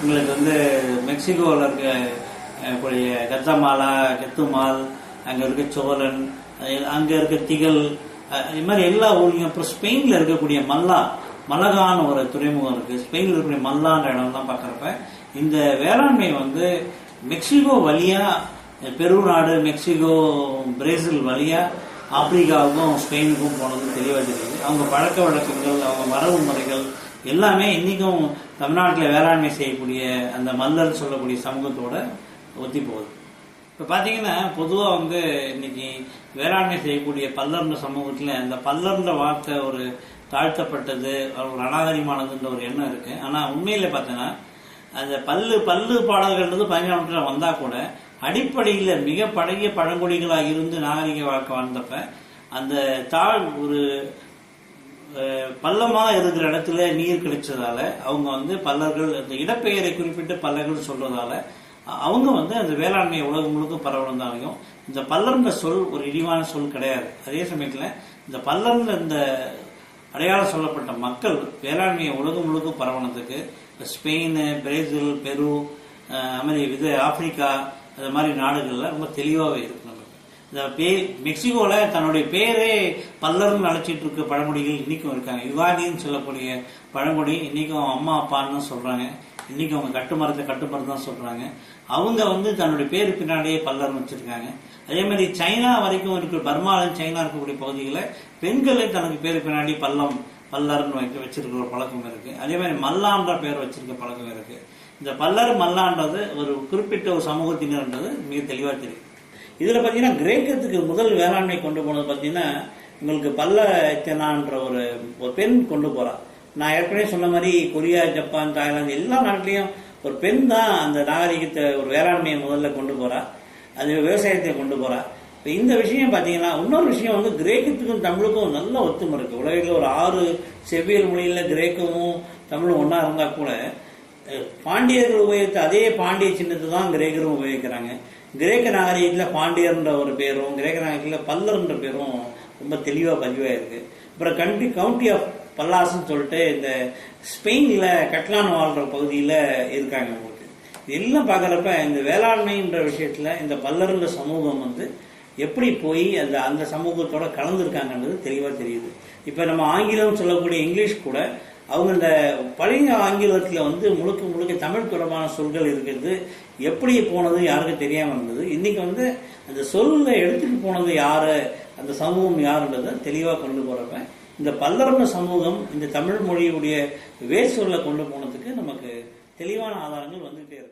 எங்களுக்கு வந்து மெக்சிகோவில் இருக்க கூடிய கத்தமாலா கெத்துமால் அங்கே இருக்க சோழன் அங்கே இருக்க திகழ் இது மாதிரி எல்லா ஊர்லையும் அப்புறம் ஸ்பெயினில் இருக்கக்கூடிய மல்லா மலகான ஒரு துறைமுகம் இருக்குது ஸ்பெயினில் இருக்கக்கூடிய மல்லான்ற இடம்லாம் பார்க்குறப்ப இந்த வேளாண்மை வந்து மெக்சிகோ வழியாக பெரு நாடு மெக்சிகோ பிரேசில் வழியாக ஆப்பிரிக்காவுக்கும் ஸ்பெயினுக்கும் போனது தெளிவாக தெரியுது. அவங்க பழக்க வழக்கங்கள் அவங்க வரவு முறைகள் எல்லாமே இன்னைக்கும் தமிழ்நாட்டில் வேளாண்மை செய்யக்கூடிய அந்த மல்லர் சொல்லக்கூடிய சமூகத்தோட ஒத்தி போகுது. இப்போ பார்த்தீங்கன்னா பொதுவாக வந்து இன்னைக்கு வேளாண்மை செய்யக்கூடிய பல்லர்ந்த சமூகத்தில் அந்த பல்லர்ன்ற வார்த்தை ஒரு தாழ்த்தப்பட்டது ஒரு அநாகரிகமானதுன்ற ஒரு எண்ணம் இருக்குது ஆனால் உண்மையில் பார்த்தீங்கன்னா அந்த பல்லு பல்லு பாடல்கள்ன்றது பதினேழாம் நூற்றில் வந்தால் கூட அடிப்படையில் மிக பழகிய பழங்குடிகளாக இருந்து நாகரிக வாழ்க்கை வாழ்ந்தப்ப அந்த தாழ் ஒரு பள்ளமாக இருக்கிற இடத்துல நீர் கிடைச்சதால அவங்க வந்து பல்லர்கள் அந்த இடப்பெயரை குறிப்பிட்டு பல்லர்கள் சொல்றதால அவங்க வந்து அந்த வேளாண்மையை உலகம் முழுக்க பரவலந்தாலையும் இந்த பல்லர்ன்ற சொல் ஒரு இழிவான சொல் கிடையாது. அதே சமயத்தில் இந்த பல்லர்ன்ற இந்த அடையாளம் சொல்லப்பட்ட மக்கள் வேளாண்மையை உலகம் முழுக்க பரவனதுக்கு இப்ப ஸ்பெயின் பிரேசில் பெரு அஹ், அமெரி இது ஆப்பிரிக்கா அது மாதிரி நாடுகளில் ரொம்ப தெளிவாகவே இருக்கு இந்த பேர் மெக்சிகோவில் தன்னுடைய பேரே பல்லர்னு அழைச்சிட்டு இருக்க பழங்குடிகள் இன்னைக்கும் இருக்காங்க. யுகாதின்னு சொல்லக்கூடிய பழங்குடி இன்றைக்கும் அம்மா அப்பான்னு தான் சொல்கிறாங்க இன்றைக்கும் அவங்க கட்டுமரத்தை கட்டுமரம் தான் சொல்கிறாங்க அவங்க வந்து தன்னுடைய பேர் பின்னாடியே பல்லர்னு வச்சுருக்காங்க. அதே மாதிரி சைனா வரைக்கும் இருக்கிற பர்மாவில் சைனா இருக்கக்கூடிய பகுதிகளில் பெண்களே தனக்கு பேர் பின்னாடி பல்லம் பல்லர்னு வைக்க வச்சிருக்கிற பழக்கம் இருக்குது அதே மாதிரி மல்லான்ற பேர் வச்சிருக்க பழக்கம் இருக்குது இந்த பல்லர் மல்லான்றது ஒரு குறிப்பிட்ட ஒரு சமூகத்தினர்ன்றது மிக தெளிவாக தெரியும். இதில் பார்த்தீங்கன்னா கிரேக்கத்துக்கு முதல் வேளாண்மை கொண்டு போனது பார்த்தீங்கன்னா உங்களுக்கு பல்லத்தனான்ற ஒரு ஒரு பெண் கொண்டு போகிறான் நான் ஏற்கனவே சொன்ன மாதிரி கொரியா ஜப்பான் தாய்லாந்து எல்லா நாட்டிலையும் ஒரு பெண் தான் அந்த நாகரிகத்தை ஒரு வேளாண்மையை முதல்ல கொண்டு போகிறா அது விவசாயத்தை கொண்டு போகிறா இப்போ இந்த விஷயம் பார்த்தீங்கன்னா இன்னொரு விஷயம் வந்து கிரேக்கத்துக்கும் தமிழுக்கும் நல்ல ஒத்துமை இருக்குது உலகில் ஒரு ஆறு செவ்வியல் மொழியில் கிரேக்கமும் தமிழும் ஒன்றா இருந்தால் கூட பாண்டியர்கள் உபயோகித்த அதே பாண்டிய சின்னத்தை தான் கிரேக்கரும் உபயோகிக்கிறாங்க. கிரேக்க நாகரிகத்தில் பாண்டியர்ன்ற ஒரு பேரும் கிரேக்க நாகரிகத்தில் பல்லர்ன்ற பேரும் ரொம்ப தெளிவாக பதிவாயிருக்கு. அப்புறம் கண்டி கவுண்டி ஆஃப் பல்லாஸ்ன்னு சொல்லிட்டு இந்த ஸ்பெயினில் கட்லான் வாழ்கிற பகுதியில் இருக்காங்க உங்களுக்கு இதெல்லாம் பார்க்குறப்ப இந்த வேளாண்மைன்ற விஷயத்தில் இந்த பல்லர்ன்ற சமூகம் வந்து எப்படி போய் அந்த அந்த சமூகத்தோட கலந்துருக்காங்கன்றது தெளிவாக தெரியுது. இப்போ நம்ம ஆங்கிலம் சொல்லக்கூடிய இங்கிலீஷ் கூட அவங்க இந்த பழைய ஆங்கிலத்தில் வந்து முழுக்க முழுக்க தமிழ் தொடர்பான சொற்கள் இருக்கிறது. எப்படி போனது யாருக்கும் தெரியாமல் இருந்தது. இன்றைக்கி வந்து அந்த சொல்ல எடுத்துட்டு போனது யார் அந்த சமூகம் யாருன்றதை தெளிவாக கொண்டு போகிறப்ப இந்த பல்லர்ந்த சமூகம் இந்த தமிழ் மொழியுடைய வேர் சொல்லை கொண்டு போனதுக்கு நமக்கு தெளிவான ஆதாரங்கள் வந்துகிட்டே இருக்கு.